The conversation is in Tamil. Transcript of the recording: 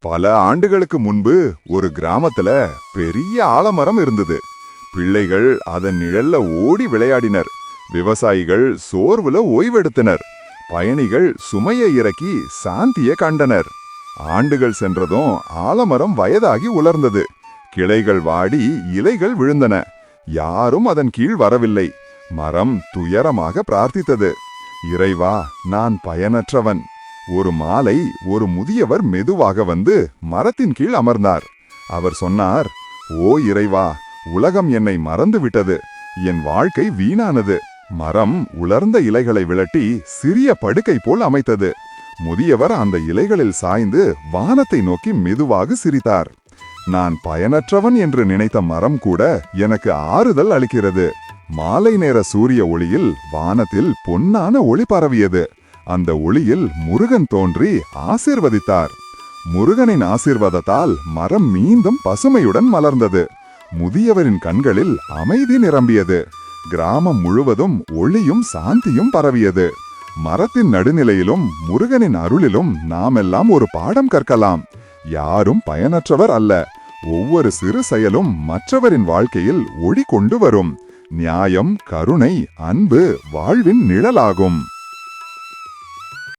பல ஆண்டுகளுக்கு முன்பு ஒரு கிராமத்துல பெரிய ஆலமரம் இருந்தது. பிள்ளைகள் அதன் நிழல்ல ஓடி விளையாடினர். விவசாயிகள் சோர்வுல ஓய்வெடுத்தனர். பயணிகள் சுமையை இறக்கி சாந்திய கண்டனர். ஆண்டுகள் சென்றதும் ஆலமரம் வயதாகி உலர்ந்தது. கிளைகள் வாடி இலைகள் விழுந்தன. யாரும் அதன் கீழ் வரவில்லை. மரம் துயரமாக பிரார்த்தித்தது. இறைவா நான் பயனற்றவன். ஒரு மாலை ஒரு முதியவர் மெதுவாக வந்து மரத்தின் கீழ் அமர்ந்தார். அவர் சொன்னார் ஓ இறைவா உலகம் என்னை மறந்து விட்டது என் வாழ்க்கை வீணானது. மரம் உலர்ந்த இலைகளை விளட்டி சிறிய படுக்கை போல் அமைத்தது. முதியவர் அந்த இலைகளில் சாய்ந்து வானத்தை நோக்கி மெதுவாக சிரித்தார். நான் பயனற்றவன் என்று நினைத்த மரம் கூட எனக்கு ஆறுதல் அளிக்கிறது. மாலை நேர சூரிய ஒளியில் வானத்தில் பொன்னான ஒளி பரவியது. அந்த ஒளியில் முருகன் தோன்றி ஆசிர்வதித்தார். முருகனின் ஆசீர்வாதத்தால் மரம் மீண்டும் பசுமையுடன் மலர்ந்தது. முதியவரின் கண்களில் அமைதி நிரம்பியது. கிராமம் முழுவதும் ஒளியும் சாந்தியும் பரவியது. மரத்தின் நடுநிலையிலும் முருகனின் அருளிலும் நாமெல்லாம் ஒரு பாடம் கற்கலாம். யாரும் பயனற்றவர் அல்ல. ஒவ்வொரு சிறு செயலும் மற்றவரின் வாழ்க்கையில் ஒளி கொண்டு வரும். நியாயம் கருணை அன்பு வாழ்வின் நிழலாகும்.